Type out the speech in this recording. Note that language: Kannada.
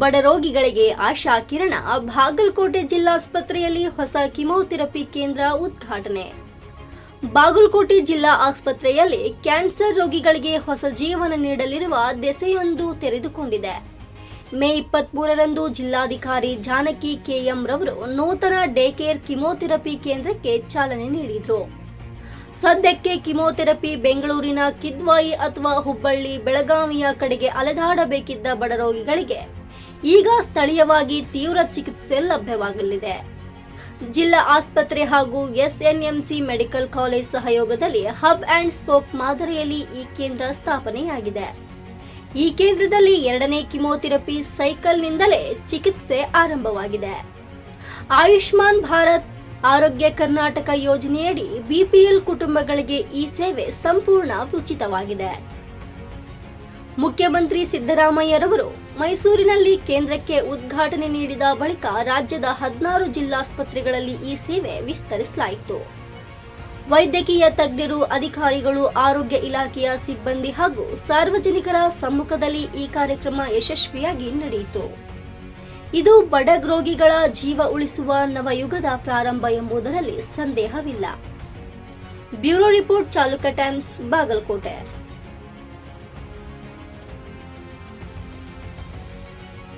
ಬಡ ರೋಗಿಗಳಿಗೆ ಆಶಾ ಕಿರಣ, ಬಾಗಲಕೋಟೆ ಜಿಲ್ಲಾಸ್ಪತ್ರೆಯಲ್ಲಿ ಹೊಸ ಕಿಮೋಥೆರಪಿ ಕೇಂದ್ರ ಉದ್ಘಾಟನೆ. ಬಾಗಲಕೋಟೆ ಜಿಲ್ಲಾ ಆಸ್ಪತ್ರೆಯಲ್ಲಿ ಕ್ಯಾನ್ಸರ್ ರೋಗಿಗಳಿಗೆ ಹೊಸ ಜೀವನ ನೀಡಲಿರುವ ದೆಸೆಯೊಂದು ತೆರೆದುಕೊಂಡಿದೆ. ಮೇ ಇಪ್ಪತ್ಮೂರರಂದು ಜಿಲ್ಲಾಧಿಕಾರಿ ಜಾನಕಿ ಕೆಎಂ ರವರು ನೂತನ ಡೇ ಕೇರ್ ಕಿಮೋಥೆರಪಿ ಕೇಂದ್ರಕ್ಕೆ ಚಾಲನೆ ನೀಡಿದರು. ಸದ್ಯಕ್ಕೆ ಕಿಮೋಥೆರಪಿ ಬೆಂಗಳೂರಿನ ಕಿದ್ವಾಯಿ ಅಥವಾ ಹುಬ್ಬಳ್ಳಿ, ಬೆಳಗಾವಿಯ ಕಡೆಗೆ ಅಲೆದಾಡಬೇಕಿದ್ದ ಬಡ ರೋಗಿಗಳಿಗೆ ಈಗ ಸ್ಥಳೀಯವಾಗಿ ತೀವ್ರ ಚಿಕಿತ್ಸೆ ಲಭ್ಯವಾಗಲಿದೆ. ಜಿಲ್ಲಾ ಆಸ್ಪತ್ರೆ ಹಾಗೂ ಎಸ್ಎನ್ಎಂಸಿ ಮೆಡಿಕಲ್ ಕಾಲೇಜ್ ಸಹಯೋಗದಲ್ಲಿ ಹಬ್ ಅಂಡ್ ಸ್ಪೋಕ್ ಮಾದರಿಯಲ್ಲಿ ಈ ಕೇಂದ್ರ ಸ್ಥಾಪನೆಯಾಗಿದೆ. ಈ ಕೇಂದ್ರದಲ್ಲಿ ಎರಡನೇ ಕಿಮೋಥೆರಪಿ ಸೈಕಲ್ನಿಂದಲೇ ಚಿಕಿತ್ಸೆ ಆರಂಭವಾಗಿದೆ. ಆಯುಷ್ಮಾನ್ ಭಾರತ್ ಆರೋಗ್ಯ ಕರ್ನಾಟಕ ಯೋಜನೆಯಡಿ ಬಿಪಿಎಲ್ ಕುಟುಂಬಗಳಿಗೆ ಈ ಸೇವೆ ಸಂಪೂರ್ಣ ಉಚಿತವಾಗಿದೆ. ಮುಖ್ಯಮಂತ್ರಿ ಸಿದ್ದರಾಮಯ್ಯರವರು ಮೈಸೂರಿನಲ್ಲಿ ಕೇಂದ್ರಕ್ಕೆ ಉದ್ಘಾಟನೆ ನೀಡಿದ ಬಳಿಕ ರಾಜ್ಯದ ಹದಿನಾರು ಜಿಲ್ಲಾಸ್ಪತ್ರೆಗಳಲ್ಲಿ ಈ ಸೇವೆ ವಿಸ್ತರಿಸಲಾಯಿತು. ವೈದ್ಯಕೀಯ ತಜ್ಞರು, ಅಧಿಕಾರಿಗಳು, ಆರೋಗ್ಯ ಇಲಾಖೆಯ ಸಿಬ್ಬಂದಿ ಹಾಗೂ ಸಾರ್ವಜನಿಕರ ಸಮ್ಮುಖದಲ್ಲಿ ಈ ಕಾರ್ಯಕ್ರಮ ಯಶಸ್ವಿಯಾಗಿ ನಡೆಯಿತು. ಇದು ಬಡಗ್ರೋಗಿಗಳ ರೋಗಿಗಳ ಜೀವ ಉಳಿಸುವ ನವಯುಗದ ಪ್ರಾರಂಭ ಎಂಬುದರಲ್ಲಿ ಸಂದೇಹವಿಲ್ಲ. Bureau report Chaluka times, Bagalkot.